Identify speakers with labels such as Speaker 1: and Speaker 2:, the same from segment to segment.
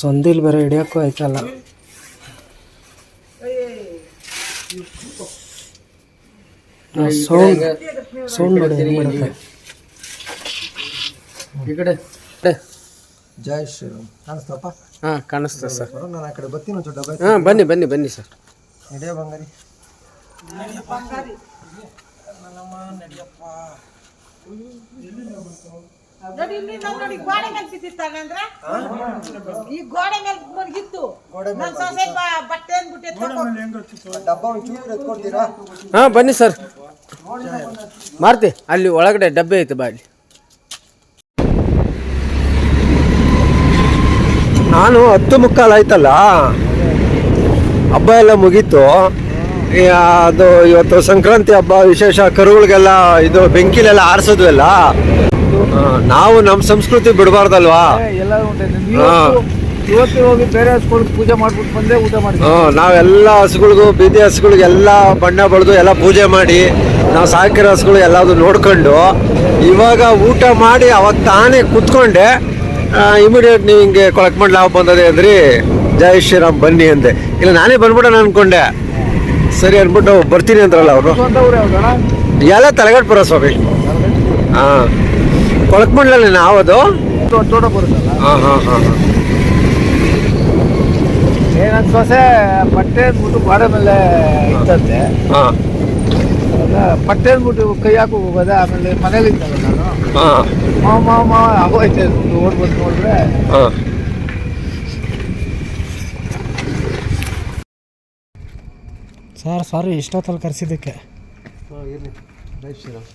Speaker 1: ಸೊಂದಿಲ್ ಬೇರೆ ಹಿಡಿಯೋಕ್ಕೂ ಆಯ್ತಲ್ಲ. Sound sound ನೋಡಿ ಹೆಂಗ್ ಮಾಡುತ್ತೆ
Speaker 2: ಈ ಕಡೆ.
Speaker 3: ಜೈ ಶ್ರೀರಾಮ್. ಕಾಣಿಸ್ತಪ್ಪ
Speaker 2: ಹಾಂ ಕಾಣಿಸ್ತದೆ ಸರ್.
Speaker 3: ನಾನು ಆ ಕಡೆ ಬರ್ತೀನಿ ಡಬ್ಬ
Speaker 2: ಹಾಂ ಬನ್ನಿ ಬನ್ನಿ ಬನ್ನಿ ಸರ್.
Speaker 3: ನಡೆಯ ಬಂಗಾರಿ.
Speaker 4: ನೋಡಿ ಇಲ್ಲಿ ನಾವ್ ನೋಡಿ ಗೋಡೆ ಮೇಲೆ ಬಿದ್ದಿತ್ತಾಗಂದ್ರ ಈ ಗೋಡೆ ಮೇಲೆ ಸೊಸೆ ಬಟ್ಟೆ ಅಂದ್ಬಿಟ್ಟು ಎತ್ಕೊಂಡು
Speaker 3: ಡಬ್ಬ ಒಂಚೂರು ಎತ್ಕೊಡ್ತೀರಾ?
Speaker 2: ಹಾಂ ಬನ್ನಿ ಸರ್. ಮಾರ್ತಿ ಅಲ್ಲಿ ಒಳಗಡೆ ಡಬ್ಬೆ ಐತೆ ಬಾ ಅಲ್ಲಿ
Speaker 3: ನಾನು ಹತ್ತು ಮುಕ್ಕಾಲು ಆಯ್ತಲ್ಲ? ಹಬ್ಬ ಎಲ್ಲ ಮುಗೀತು. ಅದು ಇವತ್ತು ಸಂಕ್ರಾಂತಿ ಹಬ್ಬ ವಿಶೇಷ ಕರುಗಳಿಗೆಲ್ಲ ಇದು ಬೆಂಕಿಲೆಲ್ಲ ಆರಿಸಿದ್ವೆಲ್ಲ? ನಾವು ನಮ್ಮ ಸಂಸ್ಕೃತಿ ಬಿಡಬಾರ್ದಲ್ವಾ?
Speaker 5: ಎಲ್ಲ ಇವತ್ತು ಹೋಗಿ ಬೇರೆ ಹಸ್ಕೊಳಕ್ಕೆ ಪೂಜೆ ಮಾಡ್ಬಿಟ್ಟು ಬಂದೆ ಊಟ ಮಾಡಿ
Speaker 3: ನಾವೆಲ್ಲ ಹಸುಗಳಿಗೂ ಬೀದಿ ಹಸುಗಳಿಗೆಲ್ಲ ಬಣ್ಣ ಬಳಿದು ಎಲ್ಲ ಪೂಜೆ ಮಾಡಿ ನಾವು ಸಾಕಿರೋ ಹಸುಗಳು ಎಲ್ಲದು ನೋಡ್ಕೊಂಡು ಇವಾಗ ಊಟ ಮಾಡಿ ಅವಾಗ ತಾನೇ ಕುತ್ಕೊಂಡೆ ಇಮಿಡಿಯೇಟ್ ನೀವು ಹಿಂಗೆ ಕೊಳಕ್ ಮಾಡಿ ಲಾಭ ಬಂದದೆ ಅಂದ್ರಿ ಜೈ ಶ್ರೀರಾಮ್ ಬನ್ನಿ ಅಂದೆ. ಇಲ್ಲ ನಾನೇ ಬಂದ್ಬಿಡೋಣ ಅನ್ಕೊಂಡೆ. ಸರಿ ಅಂದ್ಬಿಟ್ಟು ಬರ್ತೀನಿ ಅಂದ್ರಲ್ಲ ಅವರು. ಎಲ್ಲ ತಲೆಗಟ್ಟು ಬರೋ ಸ್ವಾಮಿ. ಹಾಂ. ಕೊಳಕ್ ನಾವು ಅದು
Speaker 5: ತೋಟ ಬರುತ್ತಲ್ಲ?
Speaker 3: ಹಾಂ ಹಾಂ ಹಾಂ ಹಾಂ.
Speaker 5: ಏನಂತ ಸೊಸೆ ಬಟ್ಟೆ ಅಂದ್ಬಿಟ್ಟು ಗೋಡೆ ಮೇಲೆ ಇತ್ತಂತೆ.
Speaker 3: ಹಾಂ.
Speaker 5: ಬಟ್ಟೆ ಅಂದ್ಬಿಟ್ಟು ಕೈ ಹಾಕೋ ಹೋಗೋದೆ ಆಮೇಲೆ ಮನೇಲಿ ಇದ್ದಲ್ಲ ನಾನು.
Speaker 3: ಹಾಂ.
Speaker 5: ಮಾವ ಮಾವ ಮಾವ ಆಗೋಯ್ತೆ ಅಂದ್ಬಿಟ್ಟು ಓಡ್ ಬಂದು ನೋಡಿದ್ರೆ.
Speaker 3: ಹಾಂ.
Speaker 1: ಸರ್ ಸಾರಿ ಇಷ್ಟೊತ್ತಲ್ಲಿ ಕರೆಸಿದ್ದಕ್ಕೆ.
Speaker 3: ಇರಲಿ. ಜೈ ಶ್ರೀರಾಮ್.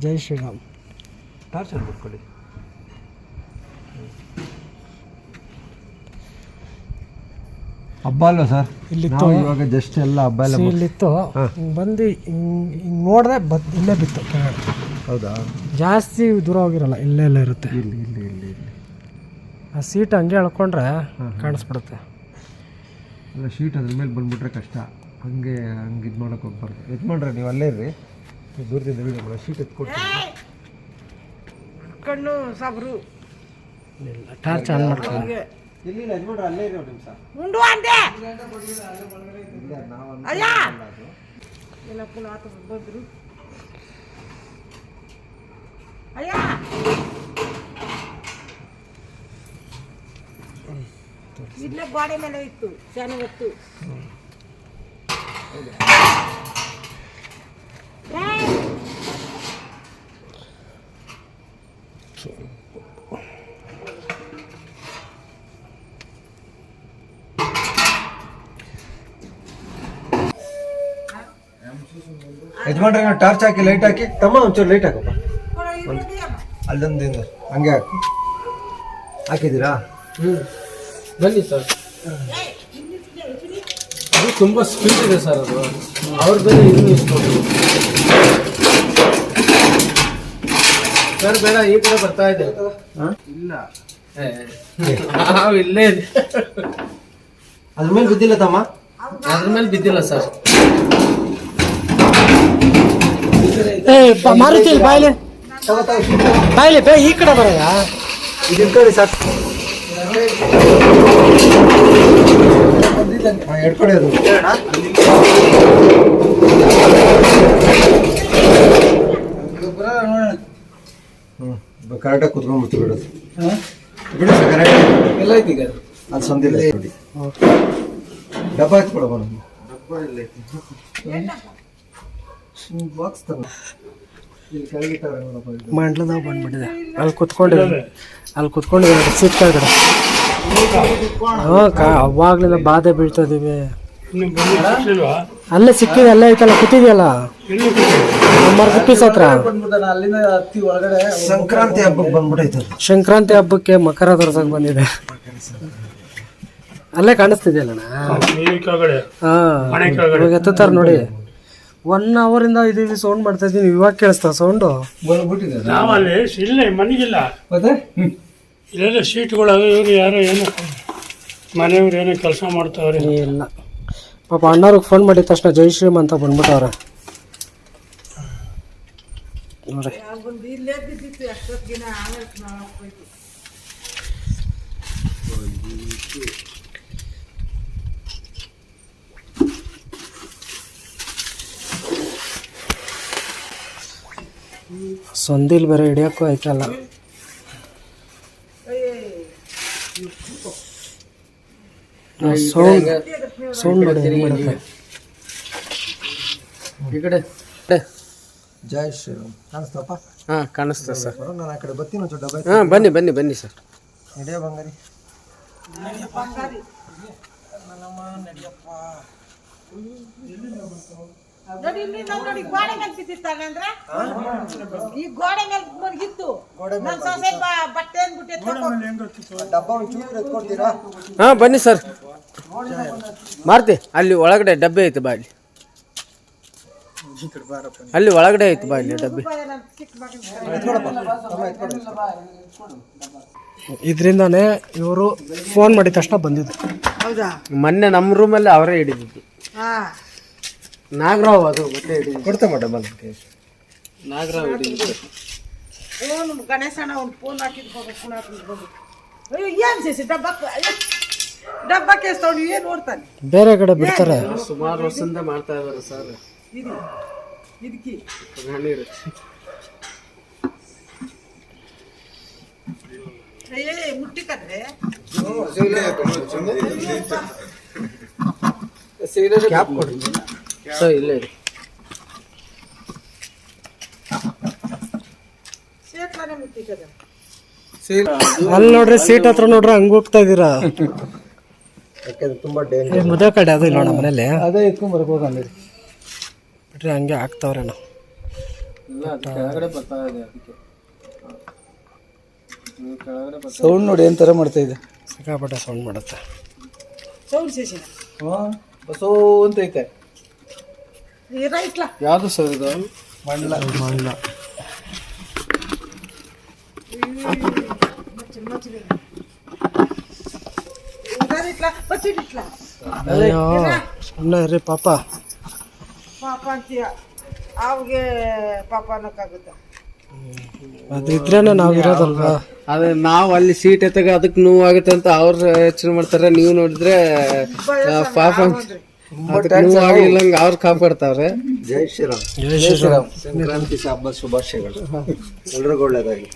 Speaker 1: ಜೈ ಶ್ರೀರಾಮ್.
Speaker 3: ಟಾರ್ಚ್ ಬಿಟ್ಕೊಳ್ಳಿ ಹಬ್ಬ ಅಲ್ವಾ ಸರ್?
Speaker 1: ಇಲ್ಲಿತ್ತು.
Speaker 3: ಇವಾಗ ಜಸ್ಟ್ ಎಲ್ಲ ಹಬ್ಬ ಎಲ್ಲ
Speaker 1: ಇಲ್ಲಿತ್ತು. ಹಿಂಗೆ ಬಂದು ಹಿಂಗೆ ಹಿಂಗೆ ನೋಡಿದ್ರೆ ಬತ್ ಇಲ್ಲೇ ಬಿತ್ತು ಕೆಳಗಡೆ.
Speaker 3: ಹೌದಾ?
Speaker 1: ಜಾಸ್ತಿ ದೂರ ಹೋಗಿರಲ್ಲ ಇಲ್ಲೇ ಎಲ್ಲ ಇರುತ್ತೆ.
Speaker 3: ಇಲ್ಲಿ ಇಲ್ಲಿ ಇಲ್ಲಿ ಇಲ್ಲಿ.
Speaker 1: ಆ ಸೀಟ್ ಹಂಗೆ ಎಳ್ಕೊಂಡ್ರೆ ಕಾಣಿಸ್ಬಿಡುತ್ತೆ.
Speaker 3: ಅಲ್ಲ ಶೀಟ್ ಅದ್ರ ಮೇಲೆ ಬಂದ್ಬಿಟ್ರೆ ಕಷ್ಟ. ಹಂಗೆ ಹಂಗೆ ಇದು ಮಾಡೋಕೆ ಹೋಗ್ಬಾರ್ದು. ಮಾಡ್ರೆ ನೀವು ಅಲ್ಲೇ ಇರ್ರಿ. ದೂರದಿಂದ ವೀಡಿಯೋ ಮಾಡೋ ಶೀಟ್ ಎತ್ಕೊಡ್ತೀನಿ.
Speaker 4: ಕಣ್ಣು ಸಾಬ್ರು.
Speaker 1: ಇಲ್ಲ ಟಾರ್ಚ್ ಆನ್ ಮಾಡ್ಕೊಳ್ಳಿ.
Speaker 3: ಇಲ್ಲಿ ಯಜಮಾನ್ರೆ ಅಲ್ಲೇ ಇರಿ ಒಂದು ನಿಮಿಷ
Speaker 4: ಉಂಡು ಅಂದೆ. ಅಯ್ಯ. ಎಲ್ಲ ಪುನಃ ಆತ ಬಂದ್ರು. ಅಯ್ಯ. ಇಲ್ಲೇ ಗೋಡೆ ಮೇಲೆ ಇತ್ತು ಚೆನ್ನಾಗಿತ್ತು
Speaker 3: ಯಜಮಾನ್ರೆ ಟಾರ್ಚ್ ಹಾಕಿ ಲೈಟ್ ಹಾಕಿ. ತಮ್ಮ ಒಂಚೂರು ಲೈಟ್ ಹಾಕಪ್ಪ. ಅಲ್ಲೊಂದು ಹಂಗೆ ಹಾಕಿ. ಹಾಕಿದ್ದೀರಾ?
Speaker 2: ಹ್ಞೂ ಬನ್ನಿ ಸರ್. ಅದು ತುಂಬ ಸ್ಪೀಡ್ ಇದೆ ಸರ್ ಅದು. ಅವ್ರ ಬೇರೆ ಇನ್ನೂ ಇಸ್ಕೊಂಡು ಸರ್ ಬೇಡ ಈ ಕಡೆ ಬರ್ತಾ ಇದೆ. ಇಲ್ಲ. ಏ, ನಾವು ಇಲ್ಲೇ
Speaker 3: ಅದ್ರ ಮೇಲೆ ಬಿದ್ದಿಲ್ಲ ತಮ್ಮ?
Speaker 2: ಅದ್ರ ಮೇಲೆ ಬಿದ್ದಿಲ್ಲ ಸರ್.
Speaker 1: ಏ ಮಾರುತಿ ಇಲ್ಲಿ ಬಾಯ್ಲೆ. ಬಾಯ್ಲೆ ಬೇ ಈ ಕಡೆ ಬರೋಯಾ
Speaker 3: ಇದು ಸರ್. ಸಾಕು ಹಾಂ ಎಡ್ಕೊಳ್ಳಿ ಅದು ಹ್ಞೂ ಕರೆಕ್ಟಾಗಿ ಕುತ್ಕೊಂಡ್ಬಿಡ್ತು ಬಿಡೋದು ಬಿಡಿ. ಸರ್ ಕರೆಕ್ಟ್
Speaker 2: ಎಲ್ಲ ಐತಿ ಈಗ?
Speaker 3: ಅದು ಸಂದಿಲ್ಲ ನೋಡಿ. ಡಬ್ಬ ಎತ್ಕೊಡಪ್ಪ ನಮ್ಗೆ ಡಬ್ಬ ಎಲ್ಲ ಬಾಕ್ಸ್ ತಗೋ ಇಲ್ಲಿ ಕೆಳಗಿಟ್ಟಾರೆ ನೋಡಪ್ಪ ಇದು.
Speaker 1: ಮಂಡ್ಲದಾಗ ಬಂದ್ಬಿಟ್ಟಿದೆ. ಅಲ್ಲಿ ಕುತ್ಕೊಂಡಿದೆ ಅಲ್ಲಿ ಕುತ್ಕೊಂಡಿದೆ ಸೀಟ್ ಹ್ಞೂ ಹಾಂ ಕಾ ಅವಾಗ್ಲಿಂದ ಬಾಧೆ ಬೀಳ್ತದೀವಿ ಅಲ್ಲೇ ಸಿಕ್ಕಿದೆ ಅಲ್ಲೇ ಐತಲ್ಲ ಕೂತಿದ್ಯಲ್ಲ? ಮರದ ಪೀಸ್ ಹತ್ರ
Speaker 5: ಅಲ್ಲಿಂದ ಹತ್ತಿ ಒಳಗಡೆ
Speaker 3: ಸಂಕ್ರಾಂತಿ ಹಬ್ಬಕ್ಕೆ ಬಂದ್ಬಿಟ್ಟೈತೆ
Speaker 1: ಸಂಕ್ರಾಂತಿ ಹಬ್ಬಕ್ಕೆ ಮಕರ ದೊರಸಕ್ ಬಂದಿದೆ. ಅಲ್ಲೇ ಕಾಣಿಸ್ತಿದೆಯಲ್ಲಣ್ಣ? ಹಾ ಇವಾಗ ಎತ್ತುತ್ತಾರ ನೋಡಿ. ಒನ್ ಅವರಿಂದ ಇದೀವಿ ಸೌಂಡ್ ಮಾಡ್ತಾ ಇದೀನಿ ಇವಾಗ ಕೇಳಿಸ್ತಾ ಸೌಂಡು
Speaker 3: ಬಂದ್ಬಿಟ್ಟಿದೆ
Speaker 6: ನಾವಲ್ಲಿ ಇಲ್ಲೇ ಮನೆಗಿಲ್ಲ.
Speaker 3: ಮತ್ತೆ?
Speaker 6: ಇಲ್ಲೆಲ್ಲ ಸೀಟ್ಗಳು ಇವರು ಯಾರೋ ಏನೋ ಮನೆಯವ್ರು ಏನೋ ಕೆಲಸ ಮಾಡ್ತಾವ್ರೆ.
Speaker 1: ಇಲ್ಲ. ಪಾಪ ಅಣ್ಣವ್ರಿಗೆ ಫೋನ್ ಮಾಡಿದ ತಕ್ಷಣ ಜೈ ಶ್ರೀಮ್ ಅಂತ ಬಂದ್ಬಿಟ್ಟವ್ರೆ.
Speaker 4: ನೋಡ್ರಿ.
Speaker 1: ಸಂದಿಲ್ ಬೇರೆ ಹಿಡಿಯಕ್ಕೂ ಆಯ್ತಲ್ಲ. ಸೌಂಡ್ ಸೌಂಡ್
Speaker 2: ಈ ಕಡೆ.
Speaker 3: ಜೈ ಶ್ರೀರಾಮ್. ಕಾಣಿಸ್ತಪ್ಪ
Speaker 2: ಹಾ ಕಾಣಿಸ್ತದೆ ಸರ್.
Speaker 3: ನಾನು ಆ ಕಡೆ ಬರ್ತೀನಿ ಒಂಚೂರು ಡಬ್ಬ
Speaker 2: ಹಾ ಬನ್ನಿ ಬನ್ನಿ ಬನ್ನಿ ಸರ್.
Speaker 3: ನಡೆಯ ಬಂಗಾರಿ.
Speaker 4: ನೋಡಿ ಇಲ್ಲಿ ನೋಡಿ ಗೋಡೆ ಮೇಲೆ ಬಿದ್ದಿತ್ತಾಗ ಅಂದ್ರೆ? ಈ ಗೋಡೆ ಮೇಲೆ ಸೊಸೆ ಬಟ್ಟೆ ಅಂದ್ಬಿಟ್ಟು
Speaker 3: ಡಬ್ಬ ಒಂಚೂರು ಎತ್ಕೊಡ್ತೀರಾ?
Speaker 2: ಹಾ ಬನ್ನಿ ಸರ್. ಮಾರ್ತಿ ಅಲ್ಲಿ ಒಳಗಡೆ ಡಬ್ಬೆ ಐತೆ ಬಾ ಅಲ್ಲಿ ಅಲ್ಲಿ ಒಳಗಡೆ ಐತೆ ಬಾ ಇಲ್ಲಿ ಡಬ್ಬೆ.
Speaker 1: ಇದರಿಂದಾನೇ ಇವರು ಫೋನ್ ಮಾಡಿದ ತಕ್ಷಣ ಬಂದಿದ್ದು.
Speaker 4: ಹೌದಾ?
Speaker 2: ಮೊನ್ನೆ ನಮ್ಮ ರೂಮಲ್ಲಿ ಅವರೇ ಹಿಡಿದಿದ್ದು.
Speaker 4: ಹಾ.
Speaker 2: ನಾಗರಾವ್ ಅದು ಮತ್ತೆ
Speaker 3: ಕೊಡ್ತಾ ಮಾಡ
Speaker 2: ನಾಗರಾವ್ ಹಿಡಿದಿದ್ದು.
Speaker 4: ಫೋನ್ ಗಣೇಶಣ್ಣ ಅವ್ನು ಫೋನ್ ಹಾಕಿದ್ ಹೋಗಿ ಫೋನ್ ಹಾಕಿದ್ ಹೋಗಿ. ಏನ್ ಸೇಸಿ ಡಬ್ಬಕ್ಕೆ ಡಬ್ಬಕ್ಕೆ ಎಸ್ತವ್ನು ಏನು ನೋಡ್ತಾನೆ?
Speaker 1: ಬೇರೆ ಕಡೆ ಬಿಡ್ತಾರೆ.
Speaker 2: ಸುಮಾರು ವರ್ಷದಿಂದ ಮಾಡ್ತಾ ಇದಾರೆ ಸರ್.
Speaker 4: ಇದು ಇದಕ್ಕೆ ಮುಟ್ಟಿಕದ್ರೆ
Speaker 2: ಕ್ಯಾಪ್ ಕೊಡಿ. ಇಲ್ಲೇ
Speaker 4: ಮುಟ್ಟಿಕದ
Speaker 1: ಅಲ್ಲಿ ನೋಡ್ರಿ ಸೀಟ್ ಹತ್ರ ನೋಡ್ರಿ ಹಂಗ ಹೋಗ್ತಾ ಇದೀರಾ
Speaker 3: ಯಾಕೆಂದ್ರೆ ತುಂಬಾ ಡೇಂಜರ್
Speaker 1: ಮದುವೆ ಕಡೆ ಅದು ಇಲ್ಲ ನಮ್ಮ ಮನೇಲಿ
Speaker 5: ಅದೇ ಎತ್ಕೊಂಡ್ ಬರ್ಬೋದು ಅಂದ್ರೆ
Speaker 1: ಬಿಟ್ರೆ ಹಂಗೆ ಆಗ್ತಾವ್ರೇನೋ
Speaker 2: ಕೆಳಗಡೆ ಬರ್ತಾ ಇದೆ ಅದಕ್ಕೆ ನೀವು ಕೆಳಗಡೆ ಬರ್ತಾ
Speaker 5: ಸೌಂಡ್ ನೋಡಿ ಏನ್ ತರ ಮಾಡ್ತಾ ಇದೆ
Speaker 1: ಸಿಕ್ಕಾಪಟ್ಟೆ ಸೌಂಡ್ ಮಾಡುತ್ತೆ
Speaker 4: ಸೌಂಡ್ ಸೇಸಿನ
Speaker 5: ಹಾ ಬಸೋ ಅಂತ ಐತೆ
Speaker 4: ಈ ರೈಟ್ಲಾ
Speaker 2: ಯಾವುದು ಸರ್ ಇದು
Speaker 5: ಮಂಡಲ
Speaker 1: ಮಂಡ್ಲ ಅಯ್ಯೋ ಸುಮ್ಮನೆ ರೀ ಪಾಪ.
Speaker 4: ಪಾಪ ಅಂತೀಯ ಅವ್ಗೆ ಪಾಪ ಅನ್ನಕ್ಕಾಗುತ್ತ.
Speaker 1: ಅದು ಇದ್ರೇನೆ ನಾವ್ ಇರೋದಲ್ವಾ?
Speaker 2: ಅದೇ ನಾವು ಅಲ್ಲಿ ಸೀಟ್ ಎತ್ತಾಗ ಅದಕ್ಕೆ ನೋವು ಆಗುತ್ತೆ ಅಂತ ಅವ್ರು ಯೋಚನೆ ಮಾಡ್ತಾರೆ. ನೀವು ನೋಡಿದ್ರೆ ಪಾಪ ನೋವು ಆಗಿಲ್ಲಂಗೆ ಅವ್ರು. ಕಾಪಾಡ್ತಾವ್ರೆ.
Speaker 3: ಜೈ ಶ್ರೀರಾಮ್.
Speaker 1: ಜೈ ಶ್ರೀರಾಮ್.
Speaker 3: ಸಂಕ್ರಾಂತಿ ಹಬ್ಬ ಶುಭಾಶಯಗಳು. ಎಲ್ರಿಗೂ ಒಳ್ಳೇದಾಗಿ